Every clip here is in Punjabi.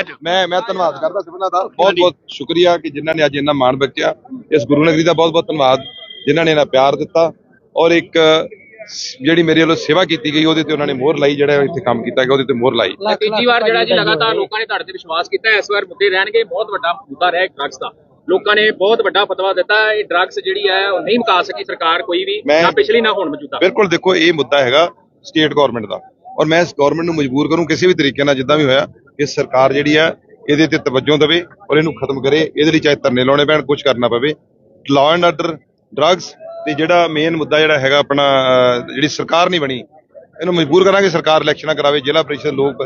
ਅੱਜ ਮੈਂ ਮੈਂ ਧੰਨਵਾਦ ਕਰਦਾ ਸਭਨਾਂ ਦਾ। ਬਹੁਤ ਬਹੁਤ ਸ਼ੁਕਰੀਆ ਕਿ ਜਿਨ੍ਹਾਂ ਨੇ ਅੱਜ ਇੰਨਾ ਮਾਣ ਬਖਸ਼ਿਆ। ਇਸ ਗੁਰੂ ਨਗਰੀ ਦਾ ਬਹੁਤ ਬਹੁਤ ਧੰਨਵਾਦ ਜਿਨ੍ਹਾਂ ਨੇ ਇਹਨਾਂ ਪਿਆਰ ਦਿੱਤਾ। ਔਰ ਇੱਕ ਜਿਹੜੀ ਮੇਰੇ ਵੱਲੋਂ ਸੇਵਾ ਕੀਤੀ ਗਈ ਉਹਦੇ ਤੇ ਉਹਨਾਂ ਨੇ ਮੋਹਰ ਲਾਈ ਜਿਹੜਾ ਇੱਥੇ ਕੰਮ ਕੀਤਾ ਗਿਆ ਉਹਦੇ ਤੇ ਮੋਹਰ ਲਾਈ। ਤੀਜੀ ਵਾਰ ਜਿਹੜਾ ਜੀ ਲਗਾਤਾਰ ਲੋਕਾਂ ਨੇ ਤੁਹਾਡੇ ਤੇ ਵਿਸ਼ਵਾਸ ਕੀਤਾ ਇਸ ਵਾਰ ਮੁੱਦੇ ਰਹਿਣਗੇ ਬਹੁਤ ਵੱਡਾ ਮੁੱਦਾ ਰਿਹਾ ਡਰੱਗਸ ਦਾ। ਲੋਕਾਂ ਨੇ ਬਹੁਤ ਵੱਡਾ ਫਤਵਾ ਦਿੱਤਾ ਇਹ ਡਰੱਗਸ ਜਿਹੜੀ ਹੈ ਉਹ ਨਹੀਂ ਮੁਕਾ ਸਕੀ ਸਰਕਾਰ ਕੋਈ ਵੀ ਮੈਂ- ਨਾ ਪਿਛਲੀ ਨਾ ਹੁਣ ਮੌਜੂਦਾ। ਬਿਲਕੁਲ ਦੇਖੋ ਇਹ ਮੁੱਦਾ ਹੈਗਾ ਸਟੇਟ ਗਵਰਨਮੈਂਟ ਦਾ। ਔਰ ਮੈਂ ਇਸ ਗਵਰਨਮੈਂਟ ਨੂੰ ਮਜਬੂਰ ਕਰੂੰ ਕਿਸੇ ਵੀ ਤਰੀਕੇ ਨਾਲ ਜਿੱਦਾਂ ਵੀ ਹੋਇਆ ਕਿ ਸਰਕਾਰ ਜਿਹੜੀ ਆ, ਇਹਦੇ ਤੇ ਤਵੱਜੋ ਦੇਵੇ ਔਰ ਇਹਨੂੰ ਖਤਮ ਕਰੇ। ਇਹਦੇ ਲਈ ਚਾਹੇ ਧਰਨੇ ਲਾਉਣੇ ਪੈਣ ਕੁਝ ਕਰਨਾ ਪਵੇ। ਲਾਅ ਐਂਡ ਆਰਡਰ ਡਰੱਗਸ ਤੇ ਜਿਹੜਾ ਮੇਨ ਮੁੱਦਾ ਜਿਹੜਾ ਹੈਗਾ ਆਪਣਾ ਜਿਹੜੀ ਸਰਕਾਰ ਨਹੀਂ ਬਣੀ, ਇਹਨੂੰ ਮਜਬੂਰ ਕਰਾਂਗੇ, ਸਰਕਾਰ ਇਲੈਕਸ਼ਨਾਂ ਕਰਾਵੇ, ਜ਼ਿਲ੍ਹਾ ਪ੍ਰੀਸ਼ਦ ਲੋਕ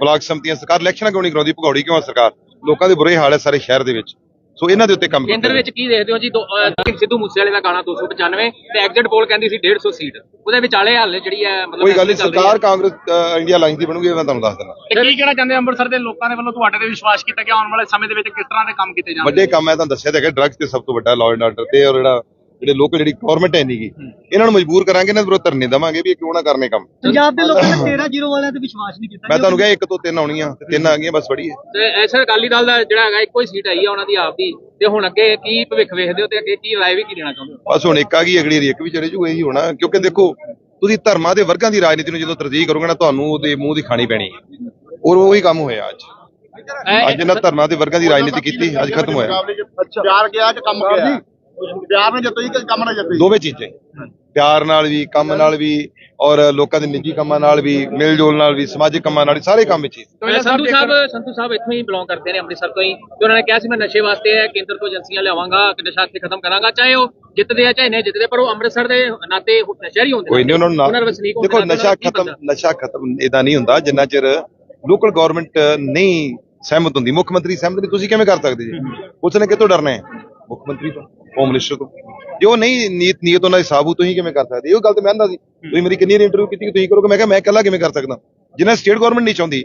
ਬਲਾਕ ਸੰਮਤੀਆਂ, ਸਰਕਾਰ ਇਲੈਕਸ਼ਨਾਂ ਕਿਉਂ ਨਹੀਂ ਕਰਾਉਂਦੀ? ਭਗੌੜੀ ਕਿਉਂ ਆ ਸਰਕਾਰ? ਲੋਕਾਂ ਦੇ ਬੁਰੇ ਹਾਲ ਹੈ ਸਾਰੇ ਸ਼ਹਿਰ ਦੇ ਵਿੱਚ। ਸੋ ਇਹਨਾਂ ਦੇ ਉੱਤੇ ਕੰਮ ਕੇਂਦਰ ਵਿੱਚ ਕੀ ਦੇਖਦੇ ਹੋ ਜੀ? ਦੋ- ਅਹ, ਸਿੱਧੂ ਮੂਸੇਵਾਲੇ ਦਾ ਗਾਣਾ 295 ਤੇ ਐਗਜ਼ਿਟ ਪੋਲ ਕਹਿੰਦੀ ਸੀ 150 ਸੀਟ। ਉਹਦੇ ਵਿਚਾਲੇ ਹਾਲੇ ਜਿਹੜੀ ਹੈ ਮਤਲਬ ਕੋਈ ਗੱਲ ਨਹੀਂ ਚੱਲ ਰਹੀ ਹੈ। ਸਰਕਾਰ ਕਾਂਗਰਸ ਇੰਡੀਆ ਲਾਈਨ ਦੀ ਬਣੂਗੀ ਇਹ ਮੈਂ ਤੁਹਾਨੂੰ ਦੱਸ ਦਿੰਦਾ। ਤੇ ਕੀ ਕਹਿਣਾ ਚਾਹੁੰਦੇ ਅੰਮ੍ਰਿਤਸਰ ਦੇ ਲੋਕਾਂ ਦੇ ਵੱਲੋਂ ਤੁਹਾਡੇ ਤੇ ਵਿਸ਼ਵਾਸ ਕੀਤਾ ਗਿਆ? ਆਉਣ ਵਾਲੇ ਸਮੇਂ ਦੇ ਵਿੱਚ ਕਿਸ ਤਰ੍ਹਾਂ ਦੇ ਕੰਮ ਕੀਤੇ ਜਾਣਗੇ? ਵੱਡੇ ਕੰਮ ਹੈ ਤੁਹਾਨੂੰ ਦੱਸਿਆ ਤਾਂ ਹੈਗਾ ਡਰੱਗਸ ਤੇ ਸਭ ਤੋਂ ਵੱਡਾ ਲਾਅ ਐਂਡ ਆਰਡਰ ਤੇ ਔਰ ਜਿਹੜਾ ਜਿਹੜੇ ਲੋਕਲ ਜਿਹੜੀ ਗਵਰਨਮੈਂਟ ਹੈ ਨਹੀਂਗੀ ਇਹਨਾਂ ਨੂੰ ਮਜਬੂਰ ਕਰਾਂਗੇ ਇਹਨਾਂ ਦੇ ਵਿਰੁੱਧ ਧਰਨੇ ਦੇਵਾਂਗੇ ਵੀ ਇਹ ਕਿਉਂ ਨਾ ਕਰਨੇ ਕੰਮ। ਪੰਜਾਬ ਦੇ ਲੋਕਾਂ ਨੇ 13 ਜ਼ੀਰੋ ਵਾਲਿਆਂ ਤੇ ਵਿਸ਼ਵਾਸ ਨਹੀਂ ਕੀਤਾ। ਮੈਂ ਤੁਹਾਨੂੰ ਕਿਹਾ ਇੱਕ ਤੋਂ ਤਿੰਨ ਆਉਣੀਆਂ ਤੇ ਤਿੰਨ ਆ ਗਈਆਂ ਬਸ ਹੈ। ਤੇ ਐਸਾ ਅਕਾਲੀ ਦਲ ਦਾ ਜਿਹੜਾ ਹੈਗਾ ਇੱਕੋ ਹੀ ਸੀਟ ਆਈ ਆ ਉਹਨਾਂ ਦੀ ਆਪ ਦੀ। ਤੇ ਹੁਣ ਅੱਗੇ ਕੀ ਭਵਿੱਖ ਵੇਖਦੇ ਹੋ ਤੇ ਅੱਗੇ ਕੀ ਰਾਏ ਵੀ ਕੀ ਦੇਣਾ ਚਾਹੁੰਦੇ ਹੋ? ਬਸ ਹੁਣ ਇੱਕ ਆ ਗਈ ਅਗਲੀ ਵਾਰੀ ਇੱਕ ਵੀ ਚਲੇ ਜੂ ਇਹੀ ਹੋਣਾ। ਕਿਉਂਕਿ ਦੇਖੋ ਤੁਸੀਂ ਧਰਮਾਂ ਦੇ ਵਰਗਾਂ ਦੀ ਰਾਜਨੀਤੀ ਨੂੰ ਜਦੋਂ ਤਰਜੀਹ ਕਰੋਗੇ ਨਾ ਤੁਹਾਨੂੰ ਉਹਦੇ ਮੂੰਹ ਦੀ ਖਾਣੀ ਪੈਣੀ ਹੈ। ਔਰ ਉਹੀ ਕੰਮ ਹੋਇਆ ਅੱਜ। ਅੱਜ ਇਹਨਾਂ ਧਰਮਾਂ ਦੇ ਵਰਗਾਂ ਦੀ ਰਾਜਨੀਤੀ ਕੀਤੀ ਅੱਜ ਖਤਮ ਹੋਇਆ। ਪਿਆਰ ਗਿਆ ਕਿ ਕੰਮ ਗਿਆ। ਪਿਆਰ ਨਾਲ ਜਿੱਤੋਈ ਕਿ ਕੰਮ ਨਾਲ ਜਿੱਤੋਈ ਦੋਵੇਂ ਚੀਜ਼ਾਂ ਹੀ। ਪਿਆਰ ਨਾਲ ਵੀ ਕੰਮ ਨਾਲ ਵੀ ਔਰ ਲੋਕਾਂ ਦੇ ਨਿੱਜੀ ਕੰਮਾਂ ਨਾਲ ਵੀ ਮਿਲ ਜੋਲ ਨਾਲ ਵੀ ਸਮਾਜਿਕ ਕੰਮਾਂ ਨਾਲ ਵੀ ਸਾਰੇ ਕੰਮ ਵਿੱਚ ਹੀ। ਸੰਧੂ ਸਾਹਿਬ ਸੰਧੂ ਸਾਹਿਬ ਇੱਥੋਂ ਹੀ ਬਿਲੋਂਗ ਕਰਦੇ ਨੇ ਅੰਮ੍ਰਿਤਸਰ ਤੋਂ ਹੀ। ਤੇ ਉਹਨਾਂ ਨੇ ਕਿਹਾ ਸੀ ਮੈਂ ਨਸ਼ੇ ਵਾਸਤੇ ਹੈ ਕੇਂਦਰ ਤੋਂ ਏਜੰਸੀਆਂ ਲਿਆਵਾਂਗਾ ਕਿ ਨਸ਼ਾ ਇੱਥੇ ਖਤਮ ਕਰਾਂਗਾ ਚਾਹੇ ਉਹ ਜਿੱਤਦੇ ਆ ਚਾਹੇ ਨਹੀਂ ਜਿੱਤਦੇ ਪਰ ਉਹ ਅੰਮ੍ਰਿਤਸਰ ਦੇ ਨਾਤੇ ਸ਼ਹਿਰੀ ਹੁੰਦੇ ਕੋਈ ਨਹੀਂ ਉਹਨਾਂ ਨੂੰ ਦੇਖੋ ਨਸ਼ਾ ਖਤਮ? ਨਸ਼ਾ ਖਤਮ ਇਹਦਾ ਨਹੀਂ ਹੁੰਦਾ ਜਿੰਨਾ ਚਿਰ ਲੋਕਲ ਗਵਰਨਮੈਂਟ ਨਹੀਂ ਸਹਿਮਤ ਹੁੰਦੀ। ਮੁੱਖ ਮੰਤਰੀ ਸਹਿਮਤ ਨਹੀਂ ਤੁਸੀਂ ਕਿਵੇਂ ਕਰ ਸਕਦੇ ਜੀ? ਉਸਨੇ ਕਿਤੋਂ ਡਰਨਾ ਹੈ? ਮੁੱਖ ਮੰਤਰੀ ਤੋਂ। ਹੋਮ ਮਿਨਿਸਟਰ ਤੋਂ ਜੇ ਉਹ ਨਹੀਂ ਨੀਤ ਨੀਤ ਉਹਨਾਂ ਦੀ ਸਾਬੂ, ਤੁਸੀਂ ਕਿਵੇਂ ਕਰ ਸਕਦੇ? ਇਹ ਗੱਲ ਤੇ ਮੈਂ ਆਂਦਾ ਸੀ। ਤੁਸੀਂ ਮੇਰੀ ਕਿੰਨੀ ਇੰਟਰਵਿਊ ਕੀਤੀ ਕਿ ਤੁਸੀਂ ਕਰੋਗੇ? ਮੈਂ ਕਿਹਾ, ਮੈਂ ਇਕੱਲਾ ਕਿਵੇਂ ਕਰ ਸਕਦਾ? ਜਿੰਨਾ ਸਟੇਟ ਗਵਰਨਮੈਂਟ ਨਹੀਂ ਚਾਹੁੰਦੀ।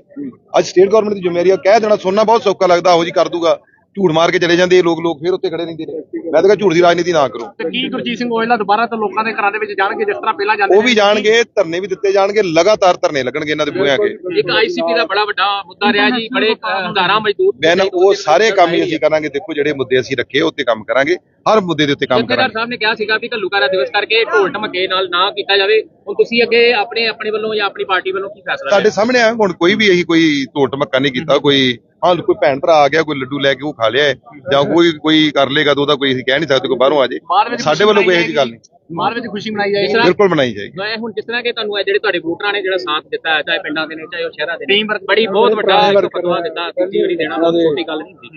ਅੱਜ ਸਟੇਟ ਗਵਰਨਮੈਂਟ ਦੀ ਜ਼ਿੰਮੇਵਾਰੀ ਆ। ਕਹਿ ਦੇਣਾ, ਸੁਣਨਾ ਬਹੁਤ ਸੌਖਾ ਲੱਗਦਾ ਹੋ ਜੀ ਕਰ ਦੂਗਾ। ਝੂਠ ਮਾਰ ਕੇ ਚਲੇ ਜਾਂਦੇ ਇਹ ਲੋਕ ਲੋਕ, ਫਿਰ ਉੱਤੇ ਖੜੇ ਰਹਿੰਦੇ ਨੇ। ਮੈਂ ਤਾਂ ਕਿਹਾ ਝੂਠ ਦੀ ਰਾਜਨੀਤੀ ਨਾ ਕਰੋ। ਤੇ ਕੀ ਗੁਰਜੀਤ ਸਿੰਘ ਔਜਲਾ ਦੁਬਾਰਾ ਤੋਂ ਲੋਕਾਂ ਦੇ ਘਰਾਂ ਦੇ ਵਿੱਚ ਜਾਣਗੇ ਜਿਸ ਤਰ੍ਹਾਂ ਪਹਿਲਾਂ ਜਾਂਦੇ ਉਹ ਵੀ ਜਾਣਗੇ ਧਰਨੇ ਵੀ ਦਿੱਤੇ ਜਾਣਗੇ ਲਗਾਤਾਰ ਧਰਨੇ ਲੱਗਣਗੇ ਇਹਨਾਂ ਦੇ ਬੂਹਿਆਂ ਅੱਗੇ ਇੱਕ ਆਈਸੀਪੀ ਦਾ ਬੜਾ ਵੱਡਾ ਮੁੱਦਾ ਰਿਹਾ ਜੀ ਬੜੇ ਹਜ਼ਾਰਾਂ ਮਜ਼ਦੂਰ ਮੈਂ ਨਾ ਉਹ ਸਾਰੇ ਕੰਮ ਹੀ ਅਸੀਂ ਕਰਾਂਗੇ ਦੇਖੋ ਜਿਹੜੇ ਮੁੱਦੇ ਅਸੀਂ ਰੱਖੇ ਉੱਤੇ ਕੰਮ ਕਰਾਂਗੇ। ਹਰ ਮੁੱਦੇ ਦੇ ਉੱਤੇ ਕੰਮ ਜਥੇਦਾਰ ਕਰਾਂਗੇ। ਸਾਹਿਬ ਨੇ ਕਿਹਾ ਸੀਗਾ ਵੀ ਘੱਲੂਕਾਰਾ ਦਿਵਸ ਕਰਕੇ ਢੋਲ ਢਮਕੇ ਨਾਲ ਨਾ ਕੀਤਾ ਜਾਵੇ। ਹੁਣ ਤੁਸੀਂ ਅੱਗੇ ਆਪਣੇ ਆਪਣੇ ਵੱਲੋਂ ਜਾਂ ਆਪਣੀ ਪਾਰਟੀ ਵੱਲੋਂ ਕੀ ਫੈਸਲਾ ਸਾਡੇ ਸਾਹਮਣੇ ਆ ਹੁਣ ਕੋਈ ਵੀ ਇਹੀ ਕੋਈ ਧੋਟ ਮੱਕਾ ਨਹੀਂ ਕੀਤਾ ਕੋਈ ਹਾਂ ਕੋਈ ਭੈਣ ਭਰਾ ਆ ਗਿਆ ਕੋਈ ਲੱਡੂ ਲੈ ਕੇ ਉਹ ਖਾ ਲਿਆ ਜਾਂ ਕੋਈ ਕੋਈ ਕਰ ਲੇਗਾ ਤਾਂ ਉਹਦਾ ਕੋਈ ਅਸੀਂ ਕਹਿ ਨਹੀਂ ਸਕਦੇ ਕੋਈ ਬਾਹਰੋਂ ਆ ਜੇ। ਵਿੱਚ ਸਾਡੇ ਵੱਲੋਂ ਕੋਈ ਇਹੋ ਜਿਹੀ ਗੱਲ ਨਹੀਂ। ਬਾਅਦ ਵਿੱਚ ਖੁਸ਼ੀ ਮਨਾਈ ਜਾਏਗੀ ਬਿਲਕੁਲ ਬਣਾਈ ਜਾਏਗੀ। ਮੈਂ ਹੁਣ ਜਿਸ ਤਰ੍ਹਾਂ ਕਿ ਤੁਹਾਨੂੰ ਇਹ ਜਿਹੜੇ ਤੁਹਾਡੇ ਵੋਟਰਾਂ ਨੇ ਜਿਹੜਾ ਸਾਥ ਦਿੱਤਾ ਹੈ ਚਾਹੇ ਪਿੰਡਾਂ ਦੇ ਨੇ ਚਾਹੇ ਉਹ ਸ਼ਹਿਰਾਂ ਦੇ ਨੇ ਬੜੀ ਬਹੁਤ ਵੱਡਾ ਇੱਕ ਫਤਵਾ ਦਿੱਤਾ ਕਿਸੇ ਵਾਰੀ ਦੇਣਾ ਬਹੁਤ ਛੋਟੀ ਗੱਲ ਨਹੀਂ ਸੀ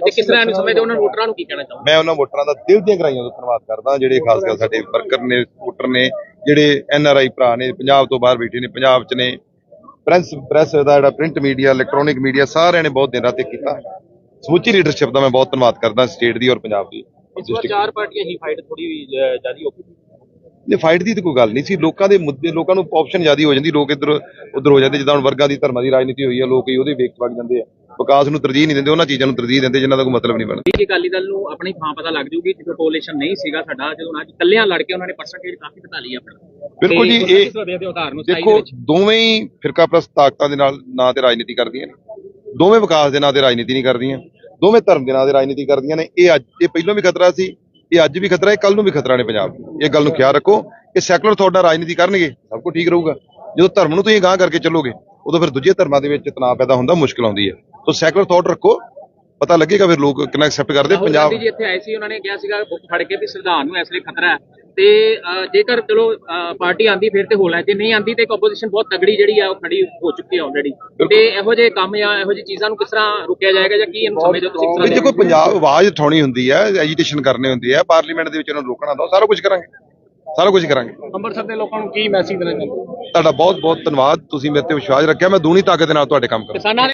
ਤੇ ਕਿਸ ਤਰ੍ਹਾਂ ਇਹਨੂੰ ਸਮਝਦੇ ਹੋ? ਉਹਨਾਂ ਵੋਟਰਾਂ ਨੂੰ ਕੀ ਕਹਿਣਾ ਚਾਹੁੰਦੇ ਮੈਂ ਉਹਨਾਂ ਵੋਟਰਾਂ ਦਾ ਦਿਲ ਦੀਆਂ ਗਰਾਈਆਂ ਤੋਂ ਧੰਨਵਾਦ ਕਰਦਾ ਜਿਹੜੇ ਖਾਸ ਕਰ ਸਾਡੇ ਵਰਕਰ ਨੇ ਵੋਟਰ ਨੇ ਜਿਹੜੇ ਐਨ ਆਰ ਆਈ ਭਰਾ ਨੇ ਪੰਜਾਬ ਤੋਂ ਬਾਹਰ ਬੈਠੇ ਨੇ ਪੰਜਾਬ 'ਚ ਨੇ ਪ੍ਰੈਸ ਪ੍ਰੈਸ ਦਾ ਜਿਹੜਾ ਪ੍ਰਿੰਟ ਮੀਡੀਆ ਇਲੈਕਟ੍ਰੋਨਿਕ ਮੀਡੀਆ ਸਾਰਿਆਂ ਨੇ ਬਹੁਤ ਦਿਨ ਰਾਤ ਕੀਤਾ। ਸਮੁੱਚੀ ਲੀਡਰਸ਼ਿਪ ਦਾ ਮੈਂ ਬਹੁਤ ਧੰਨਵਾਦ ਕਰਦਾ ਸਟੇਟ ਦੀ ਔਰ ਪੰਜਾਬ ਦੀ ਇਸ ਵਾਰ ਚਾਰ ਪਾਰਟੀਆਂ ਹੀ ਫਾਈਟ ਥੋੜੀ ਜ਼ਿਆਦਾ ਹੋ ਗਈ ਨੇ ਫਾਈਟ ਦੀ ਤਾਂ ਕੋਈ ਗੱਲ ਨਹੀਂ ਸੀ। ਲੋਕਾਂ ਦੇ ਮੁੱਦੇ ਲੋਕਾਂ ਨੂੰ ਆਪਸ਼ਨ ਜ਼ਿਆਦਾ ਹੋ ਜਾਂਦੀ ਲੋਕ ਇੱਧਰ ਉੱਧਰ ਹੋ ਜਾਂਦੇ। ਜਿੱਦਾਂ ਹੁਣ ਵਰਗਾਂ ਦੀ ਧਰਮਾਂ ਦੀ ਰਾਜਨੀਤੀ ਹੋਈ ਹੈ ਲੋਕ ਹੀ ਉਹਦੇ ਵੇਖ ਵਗ ਜਾਂਦੇ ਆ। ਵਿਕਾਸ ਨੂੰ ਤਰਜੀਹ ਨਹੀਂ ਦਿੰਦੇ ਉਹਨਾਂ ਚੀਜ਼ਾਂ ਨੂੰ ਤਰਜੀਹ ਦਿੰਦੇ ਜਿਨ੍ਹਾਂ ਦਾ ਕੋਈ ਮਤਲਬ ਨਹੀਂ ਬਣਦਾ। ਬੀਜੇਪੀ ਅਕਾਲੀ ਦਲ ਨੂੰ ਆਪਣੀ ਥਾਂ ਪਤਾ ਲੱਗ ਜੂਗੀ ਜਦੋਂ ਕੋਲੀਸ਼ਨ ਨਹੀਂ ਸੀਗਾ ਸਾਡਾ ਜਦੋਂ ਅੱਜ ਇਕੱਲਿਆਂ ਲੜ ਕੇ ਉਹਨਾਂ ਨੇ ਪਰਸੈਂਟੇਜ ਕਾਫੀ ਘਟਾ ਲਈ ਆਪਣਾ। ਬਿਲਕੁਲ ਜੀ, ਇਹ- ਦੇਖੋ ਦੋਵੇਂ ਹੀ ਫਿਰਕਾ ਪ੍ਰਸਤ ਤਾਕਤਾਂ ਦੇ ਨਾਲ ਨਾਂ ਤੇ ਰਾਜਨੀਤੀ ਕਰਦੀਆਂ ਦੋਵੇਂ ਵਿਕਾਸ ਦੇ ਨਾਂ ਤੇ ਰਾਜਨੀਤੀ ਨਹੀਂ ਕਰਦੀਆਂ। ਦੋਵੇਂ ਧਰਮ ਦੇ ਨਾਂ ਦੇ ਰਾਜਨੀਤੀ ਕਰਦੀਆਂ ਨੇ। ਇਹ ਅੱਜ, ਇਹ ਪਹਿਲਾਂ ਵੀ ਖਤਰਾ ਸੀ, ਇਹ ਅੱਜ ਵੀ ਖਤਰਾ ਹੈ ਕੱਲ ਨੂੰ ਵੀ ਖਤਰਾ ਨੇ ਪੰਜਾਬ। ਇਹ ਗੱਲ ਨੂੰ ਖਿਆਲ ਰੱਖੋ ਕਿ ਸੈਕੂਲਰ ਥਾਟ ਰਾਜਨੀਤੀ ਕਰਨਗੇ, ਸਭ ਕੁਝ ਠੀਕ ਰਹੂਗਾ। ਜਦੋਂ ਧਰਮ ਨੂੰ ਤੁਸੀਂ ਗਾਂਹ ਕਰਕੇ ਚੱਲੋਗੇ, ਉਦੋਂ ਫਿਰ ਦੂਜੇ ਧਰਮਾਂ ਦੇ ਵਿੱਚ ਤਣਾਅ ਪੈਦਾ ਹੁੰਦਾ, ਮੁਸ਼ਕਲ ਆਉਂਦੀ ਹੈ। ਸੋ ਸੈਕੂਲਰ ਥਾਟ ਰੱਖੋ ਪਤਾ ਲੱਗੇਗਾ ਫਿਰ ਲੋਕ ਕਿੰਨਾ ਐਕਸੈਪਟ ਕਰਦੇ ਪੰਜਾਬ ਜੀ ਇੱਥੇ ਆਏ ਸੀ ਉਹਨਾਂ ਨੇ ਕਿਹਾ ਸੀਗਾ ਬੁੱਕ ਫੜ ਕੇ ਵੀ ਸੰਵਿਧਾਨ ਨੂੰ ਇਸ ਲਈ ਖਤਰਾ ਹੈ। ਤੇ ਜੇਕਰ ਚਲੋ ਪਾਰਟੀ ਆਂਦੀ ਫਿਰ ਤੇ ਹੋਣਾ ਜੇ ਨਹੀਂ ਆਂਦੀ ਤੇ ਇੱਕ ਆਪੋਜੀਸ਼ਨ ਬਹੁਤ ਤਗੜੀ ਜਿਹੜੀ ਆ ਉਹ ਖੜੀ ਹੋ ਚੁੱਕੀ ਹੈ ਆਲਰੇਡੀ ਤੇ ਇਹੋ ਜਿਹੇ ਕੰਮ ਜਾਂ ਇਹੋ ਜਿਹੀ ਚੀਜ਼ਾਂ ਨੂੰ ਕਿਸ ਤਰ੍ਹਾਂ ਰੁਕਿਆ ਜਾਏਗਾ ਜਾਂ ਕੀ ਇਹਨੂੰ ਸਮਝਦੇ ਹੋ ਤੁਸੀਂ? ਕਿਸ ਤਰ੍ਹਾਂ ਦੇਖੋ ਪੰਜਾਬ ਆਵਾਜ਼ ਉਠਾਉਣੀ ਹੁੰਦੀ ਹੈ ਐਜੀਟੇਸ਼ਨ ਕਰਨੀ ਹੁੰਦੀ ਹੈ ਪਾਰਲੀਮੈਂਟ ਦੇ ਵਿੱਚ ਇਹਨਾਂ ਨੂੰ ਰੋਕਣਾ ਹੁੰਦਾ ਸਾਰਾ ਕੁਝ ਕਰਾਂਗੇ। ਸਾਰਾ ਕੁਝ ਕਰਾਂਗੇ। ਅੰਮ੍ਰਿਤਸਰ ਦੇ ਲੋਕਾਂ ਨੂੰ ਕੀ ਮੈਸੇਜ ਦੇਣਾ ਚਾਹੁੰਦੇ ਤੁਹਾਡਾ ਬਹੁਤ ਬਹੁਤ ਧੰਨਵਾਦ ਤੁਸੀਂ ਮੇਰੇ ਤੇ ਵਿਸ਼ਵਾਸ ਰੱਖਿਆ ਮੈਂ ਦੂਣੀ ਤਾਕਤ ਦੇ ਨਾਲ ਤੁਹਾਡੇ ਕੰਮ ਕਰਾਂ ਕਿਸਾਨਾਂ